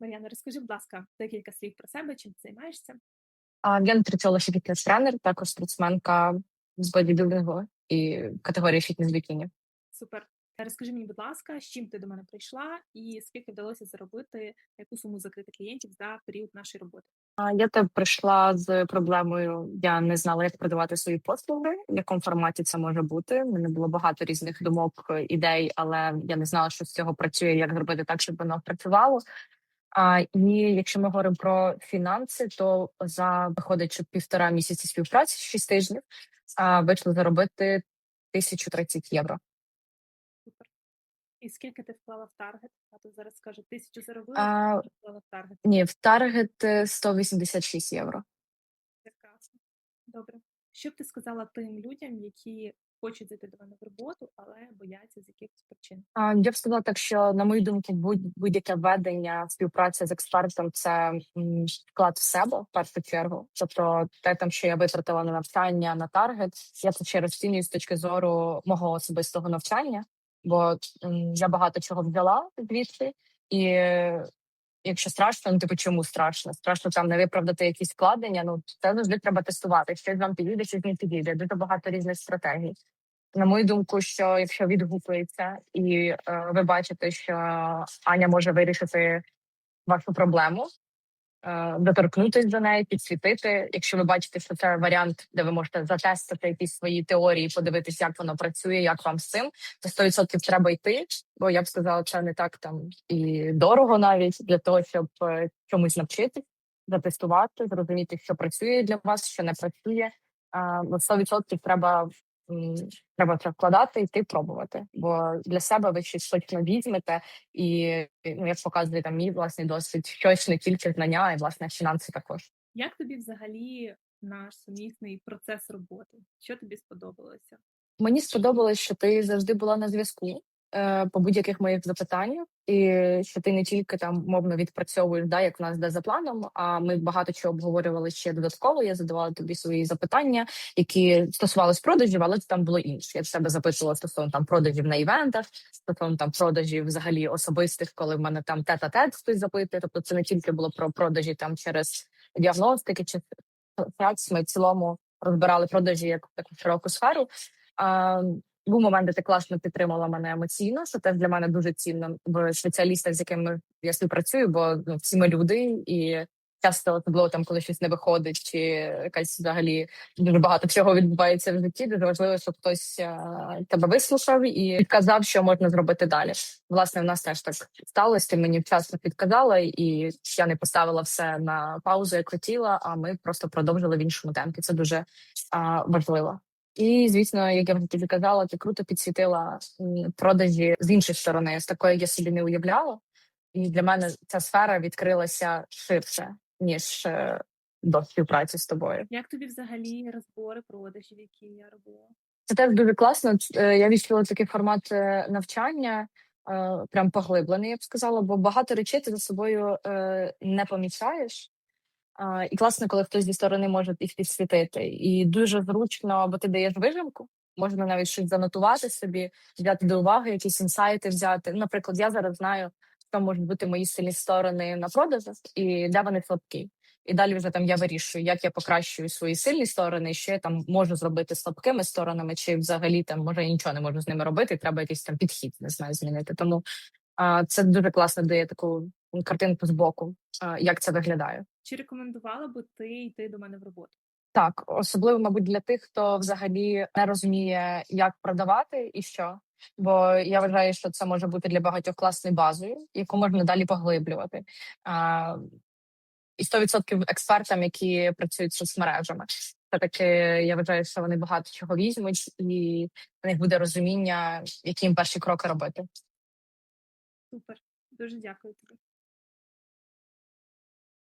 Мар'яна, розкажи, будь ласка, декілька слів про себе, чим ти займаєшся? А, я нутриціолог і фітнес-тренер, також спортсменка з бодібілдингу і категорії фітнес-бікіні. Супер. Розкажи мені, будь ласка, з чим ти до мене прийшла і скільки вдалося заробити, яку суму закрити клієнтів за період нашої роботи? А, я так прийшла з проблемою. Я не знала, як продавати свої послуги, в якому форматі це може бути. У мене було багато різних думок, ідей, але я не знала, що з цього працює, як зробити так, щоб воно працювало. А, і якщо ми говоримо про фінанси, то за виходить, що півтора місяці співпраці, шість тижнів, а, вийшло заробити 1030 євро. Супер. І скільки ти вклала в таргет? А то зараз скажу, тисячу заробила, А, скільки вклала в таргет. ні, в таргет е, 186 євро. Прекрасно. Добре. Що б ти сказала тим людям, які хочуть зайти до мене в роботу, але бояться з якихось причин? А, Я б сказала так, що на мою думку, будь- будь-яке ведення співпраця з експертом це вклад в себе в першу чергу. Тобто, те там, що я витратила на навчання на таргет, я це ще розцінюю з точки зору мого особистого навчання, бо я багато чого взяла звідси, і якщо страшно, ну типу чому страшно? Страшно там не виправдати якісь вкладення. Ну це завжди треба тестувати. Щось вам підійде, щось не підійде. Дуже багато різних стратегій. На мою думку, що якщо відгукується, і е, ви бачите, що Аня може вирішити вашу проблему, доторкнутися до неї, підсвітити. Якщо ви бачите, що це варіант, де ви можете затестити якісь свої теорії, подивитися, як воно працює, як вам з цим, то 100% треба йти. Бо я б сказала, це не так там і дорого навіть для того, щоб е, чомусь навчитись, затестувати, зрозуміти, що працює для вас, що не працює. А, ну, 100% треба треба це вкладати, йти пробувати. Бо для себе ви щось точно візьмете, і ну як показує там мій власний досвід, щось не тільки знання, а й власне фінанси також. Як тобі взагалі наш сумісний процес роботи? Що тобі сподобалося? Мені сподобалось, що ти завжди була на зв'язку по будь-яких моїх запитаннях, і що ти не тільки там мовно відпрацьовуєш, да, як в нас де за планом. А ми багато чого обговорювали ще додатково. Я задавала тобі свої запитання, які стосувались продажів, але це там було інше. Я в себе запитувала стосовно там продажів на івентах, стосовно там продажів взагалі особистих, коли в мене там тет-а-тет хтось запитує. Тобто це не тільки було про продажі там через діагностики чи трансляції. Ми в цілому розбирали продажі як таку широку сферу. А, був момент, де ти класно підтримала мене емоційно, що теж для мене дуже цінно в спеціалістах, з якими я співпрацюю, бо ну, всі ми люди, і часто особливо там, коли щось не виходить, чи якась взагалі дуже багато чого відбувається в житті. Дуже важливо, щоб хтось а, тебе вислухав і підказав, що можна зробити далі. Власне, в нас теж так сталося. Ти мені вчасно підказала, і я не поставила все на паузу, як хотіла. А ми просто продовжили в іншому темпі. Це дуже а, важливо. І звісно, як я вже тобі казала, ти круто підсвітила продажі з іншої сторони, з такої я собі не уявляла. І для мене ця сфера відкрилася ширше ніж е, до співпраці з тобою. Як тобі взагалі розбори продажів, які я робила? Це теж дуже класно. Е, Я відчула такий формат е, навчання, прям поглиблений, я б сказала, бо багато речей ти за собою не помічаєш. І класно, коли хтось зі сторони може їх підсвітити. І дуже зручно, бо ти даєш вижимку, можна навіть щось занотувати собі, взяти до уваги, якісь інсайти взяти. Наприклад, я зараз знаю, що можуть бути мої сильні сторони на продажах і де вони слабкі. І далі вже там я вирішую, як я покращую свої сильні сторони, що я там можу зробити слабкими сторонами, чи взагалі там може я нічого не можу з ними робити, треба якийсь там підхід, не знаю, змінити. Тому а, це дуже класно дає таку картинку з боку, як це виглядає. Чи рекомендувала би ти йти до мене в роботу? Так, особливо, мабуть, для тих, хто взагалі не розуміє, як продавати і що. Бо я вважаю, що це може бути для багатьох класною базою, яку можна далі поглиблювати. А, і 100% експертам, які працюють з соцмережами. Все таки я вважаю, що вони багато чого візьмуть, і в них буде розуміння, які їм перші кроки робити. Супер. Дуже дякую тобі.